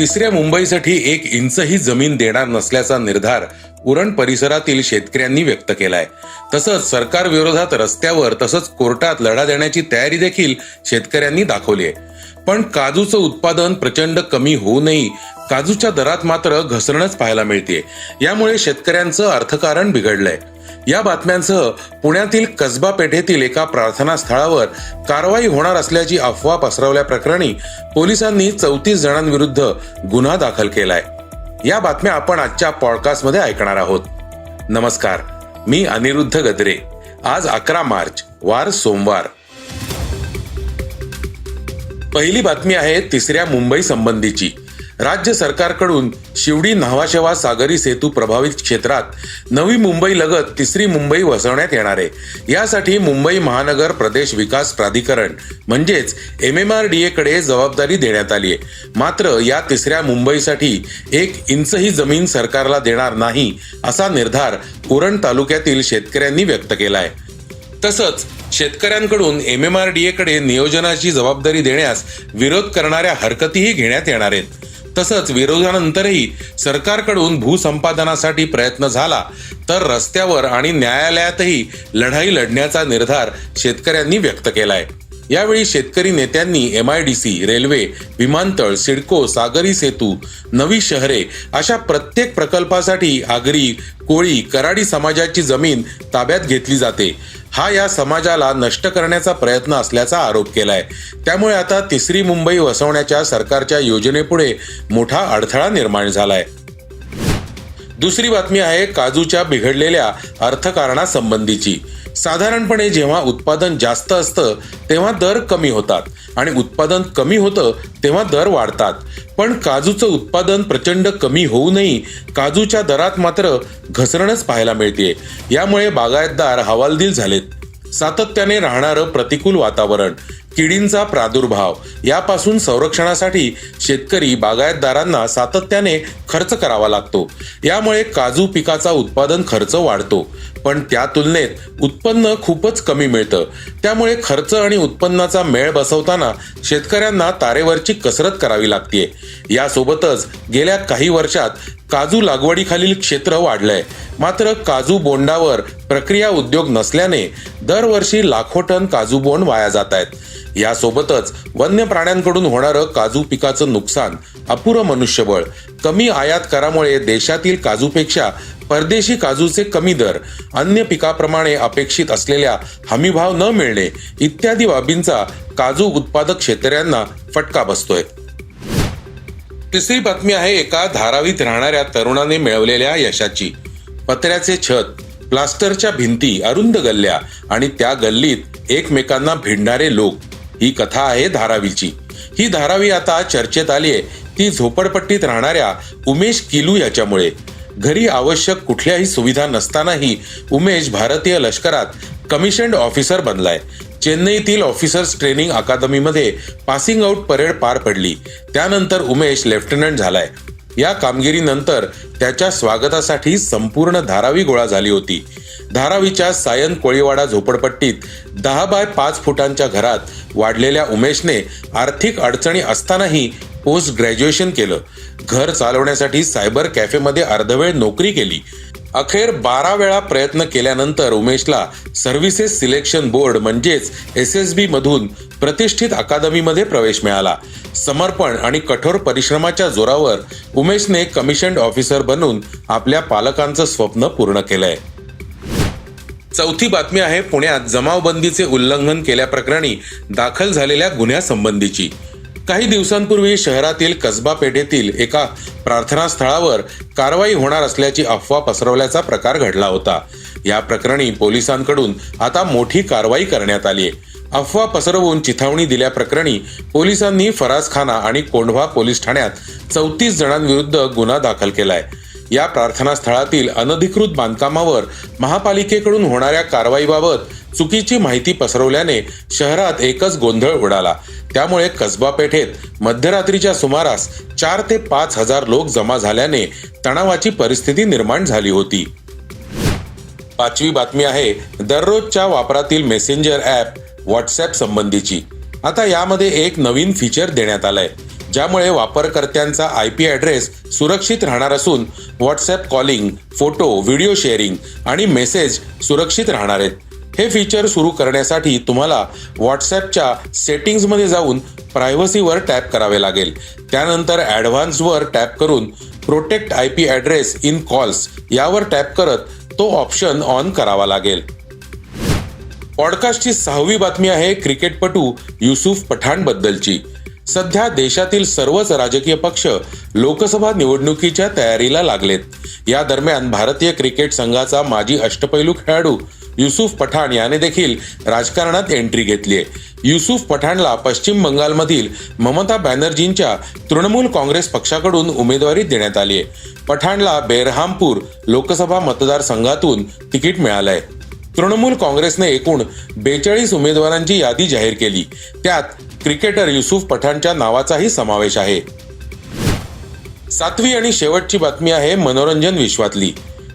तिसऱ्या मुंबईसाठी एक इंचही जमीन देणार नसल्याचा निर्धार उरण परिसरातील शेतकऱ्यांनी व्यक्त केलाय. तसंच सरकार विरोधात रस्त्यावर तसंच कोर्टात लढा देण्याची तयारी देखील शेतकऱ्यांनी दाखवली आहे. पण काजूचं उत्पादन प्रचंड कमी होऊनही काजूच्या दरात मात्र घसरणच पाहायला मिळते यामुळे शेतकऱ्यांचं अर्थकारण बिघडलंय. या बातम्यांसह पुण्यातील कसबा पेठेतील एका प्रार्थना स्थळावर कारवाई होणार असल्याची अफवा पसरवल्याप्रकरणी पोलिसांनी चौतीस जणांविरुद्ध गुन्हा दाखल केलाय. या बातम्या आपण आजच्या पॉडकास्टमध्ये ऐकणार आहोत. नमस्कार मी अनिरुद्ध गद्रे. आज अकरा मार्च वार सोमवार. पहिली बातमी आहे तिसऱ्या मुंबई संबंधीची. राज्य सरकारकडून शिवडी न्हावाशेवा सागरी सेतू प्रभावित क्षेत्रात नवी मुंबई लगत तिसरी मुंबई वसवण्यात येणार आहे. यासाठी मुंबई महानगर प्रदेश विकास प्राधिकरण म्हणजेच एम एम आर डी कडे जबाबदारी देण्यात आली आहे. मात्र या तिसऱ्या मुंबईसाठी एक इंचही जमीन सरकारला देणार नाही असा निर्धार उरण तालुक्यातील शेतकऱ्यांनी व्यक्त केला आहे. तसंच शेतकऱ्यांकडून एम एम आर डी कडे नियोजनाची जबाबदारी देण्यास विरोध करणाऱ्या हरकतीही घेण्यात येणार आहेत. तसंच विरोधानंतरही सरकारकडून भूसंपादनासाठी प्रयत्न झाला तर रस्त्यावर आणि न्यायालयातही लढाई लढण्याचा निर्धार शेतकऱ्यांनी व्यक्त केलाय. यावेळी शेतकरी नेत्यांनी M I D C railway विमानतळ सिडको सागरी सेतू नवी शहरे अशा प्रत्येक प्रकल्पासाठी आगरी कोळी कराडी समाजाची जमीन ताब्यात घेतली जाते. हा या समाजाला नष्ट करण्याचा प्रयत्न असल्याचा आरोप केलाय. त्यामुळे आता तिसरी मुंबई वसवण्याच्या सरकारच्या योजनेपुढे मोठा अडथळा निर्माण झालाय. दुसरी बातमी आहे काजूच्या बिघडलेल्या अर्थकारणासंबंधीची. साधारणपणे जेव्हा उत्पादन जास्त असतं तेव्हा दर कमी होतात आणि उत्पादन कमी होतं तेव्हा दर वाढतात. पण काजूचं उत्पादन प्रचंड कमी होऊनही काजूच्या दरात मात्र घसरणच पाहायला मिळते यामुळे बागायतदार हवालदिल झालेत. सातत्याने राहणारं प्रतिकूल वातावरण. किडींचा प्रादुर्भाव यापासून संरक्षणासाठी शेतकरी बागायतदारांना सातत्याने खर्च करावा लागतो. यामुळे काजू पिकाचा उत्पादन खर्च वाढतो. पण त्या तुलनेत उत्पन्न खूपच कमी मिळतं. त्यामुळे खर्च आणि उत्पन्नाचा मेळ बसवताना शेतकऱ्यांना तारेवरची कसरत करावी लागते यासोबतच गेल्या काही वर्षात काजू लागवडीखालील क्षेत्र वाढलंय. मात्र काजू बोंडावर प्रक्रिया उद्योग नसल्याने दरवर्षी लाखो टन काजू बोंड वाया जात आहेत यासोबतच वन्य प्राण्यांकडून होणारं काजू पिकाचं नुकसान अपुरं मनुष्यबळ कमी आयात करामुळे देशातील काजूपेक्षा परदेशी काजूचे कमी दर अन्य पिकाप्रमाणे अपेक्षित असलेल्या हमीभाव न मिळणे इत्यादी बाबींचा काजू उत्पादक शेतकऱ्यांना फटका बसतोय. तिसरी बातमी आहे एका धारावीत राहणाऱ्या तरुणाने मिळवलेल्या यशाची. पत्र्याचे छत प्लास्टरच्या भिंती अरुंद गल्ल्या आणि त्या गल्लीत एकमेकांना भिडणारे लोक. ही कथा आहे धारावीची. ही धारावी आता चर्चेत आली आहे ती झोपडपट्टीत राहणाऱ्या उमेश किलू याच्यामुळे. घरी आवश्यक कुठल्याही सुविधा नसतानाही उमेश भारतीय लष्करात कमिशन्ड ऑफिसर बनलाय. चेन्नईतील ऑफिसर्स ट्रेनिंग अकादमीमध्ये पासिंग आउट परेड पार पडली. त्यानंतर उमेश लेफ्टनंट झालाय. या कामगिरीनंतर त्याच्या स्वागतासाठी संपूर्ण धारावी गोळा झाली होती. धारावीच्या सायन कोळीवाडा झोपडपट्टीत दहा बाय पाच फुटांच्या घरात वाढलेल्या उमेशने आर्थिक अडचणी असतानाही पोस्ट ग्रॅज्युएशन केलं. घर चालवण्यासाठी सायबर कॅफेमध्ये अर्धवेळ नोकरी केली. अखेर बारा वेळा प्रयत्न केल्यानंतर उमेशला सर्व्हिसेस सिलेक्शन बोर्ड म्हणजेच एस एस बी मधून प्रतिष्ठित अकादमीमध्ये प्रवेश मिळाला. समर्पण आणि कठोर परिश्रमाच्या जोरावर उमेशने कमिशन्ड ऑफिसर बनून आपल्या पालकांचं स्वप्न पूर्ण केलंय. चौथी बातमी आहे पुण्यात जमावबंदीचे उल्लंघन केल्याप्रकरणी दाखल झालेल्या गुन्ह्यासंबंधीची. काही दिवसांपूर्वी शहरातील कसबा पेठेतील एका प्रार्थनास्थळावर कारवाई होणार असल्याची अफवा पसरवल्याचा प्रकार घडला होता. या प्रकरणी पोलिसांकडून आता मोठी कारवाई करण्यात आली आहे. अफवा पसरवून चिथावणी दिल्याप्रकरणी पोलिसांनी फराज खाना आणि कोंढवा पोलीस ठाण्यात चौतीस जणांविरुद्ध गुन्हा दाखल केलाय. या प्रार्थना स्थळातील अनधिकृत बांधकामावर महापालिकेकडून होणाऱ्या कारवाईबाबत चुकीची माहिती पसरवल्याने शहरात एकच गोंधळ उडाला. त्यामुळे कसबा पेठेत मध्यरात्रीच्या सुमारास चार ते पाच हजार लोक जमा झाल्याने तणावाची परिस्थिती निर्माण झाली होती. पाचवी बातमी आहे दररोजच्या वापरातील मेसेंजर ॲप व्हॉट्सॲप संबंधीची. आता यामध्ये एक नवीन फीचर देण्यात आलंय. ज्यामुळे वापरकर्त्यांचा आय पी ॲड्रेस सुरक्षित राहणार असून WhatsApp calling photo video sharing आणि मेसेज सुरक्षित राहणार आहेत. हे फीचर सुरू करण्यासाठी तुम्हाला व्हॉट्सॲपच्या सेटिंग्जमध्ये जाऊन प्रायव्हसीवर टॅप करावे लागेल. त्यानंतर ॲडव्हान्सवर टॅप करून protect I P address in calls यावर टॅप करत तो ऑप्शन ऑन करावा लागेल. पॉडकास्टची सहावी बातमी आहे क्रिकेटपटू युसुफ पठाण बद्दलची सध्या देशातील सर्वच राजकीय पक्ष लोकसभा निवडणुकीच्या तयारीला लागलेत. या दरम्यान भारतीय क्रिकेट संघाचा माजी अष्टपैलू खेळाडू युसुफ पठाण याने देखील राजकारणात एंट्री घेतली आहे. युसुफ पठाणला पश्चिम बंगालमधील ममता बॅनर्जींच्या तृणमूल काँग्रेस पक्षाकडून उमेदवारी देण्यात आली आहे. पठाणला बेरहामपूर लोकसभा मतदारसंघातून तिकीट मिळालंय तृणमूल काँग्रेसने एकूण बेचाळीस उमेदवारांची यादी जाहीर केली. त्यात क्रिकेटर युसुफ पठाणच्या नावाचाही समावेश आहे. सातवी आणि शेवटची बातमी आहे मनोरंजन विश्वातली.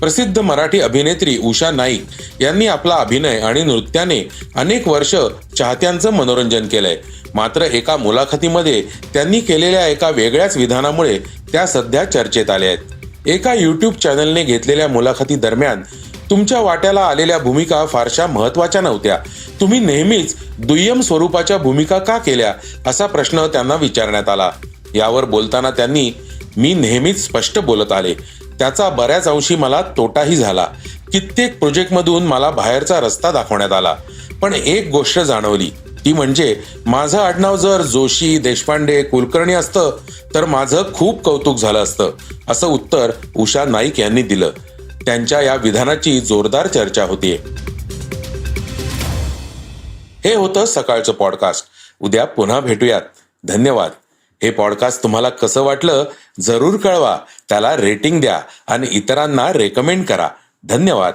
प्रसिद्ध मराठी अभिनेत्री उषा नाईक यांनी आपला अभिनय आणि नृत्याने अनेक वर्ष चाहत्यांचं मनोरंजन केलंय. मात्र एका मुलाखतीमध्ये त्यांनी केलेल्या एका वेगळ्याच विधानामुळे त्या सध्या चर्चेत आल्या आहेत. एका युट्यूब चॅनलने घेतलेल्या मुलाखती दरम्यान तुमच्या वाट्याला आलेल्या भूमिका फारशा महत्त्वाच्या नव्हत्या. तुम्ही नेहमीच दुय्यम स्वरूपाच्या भूमिका का केल्या असा प्रश्न त्यांना विचारण्यात आला. यावर बोलताना त्यांनी मी नेहमीच स्पष्ट बोलत आले. त्याचा बऱ्याच अंशी मला तोटाही झाला. कित्येक प्रोजेक्टमधून मला बाहेरचा रस्ता दाखवण्यात आला. पण एक गोष्ट जाणवली. ती म्हणजे माझं आडनाव जर जोशी देशपांडे कुलकर्णी असतं तर माझं खूप कौतुक झालं असतं. असं उत्तर उषा नाईक यांनी दिलं. त्यांच्या या विधानाची जोरदार चर्चा होतीये. हे होतं सकाळचं पॉडकास्ट उद्या पुन्हा भेटूयात. धन्यवाद. हे पॉडकास्ट तुम्हाला कसं वाटलं जरूर कळवा. त्याला रेटिंग द्या आणि इतरांना रेकमेंड करा. धन्यवाद.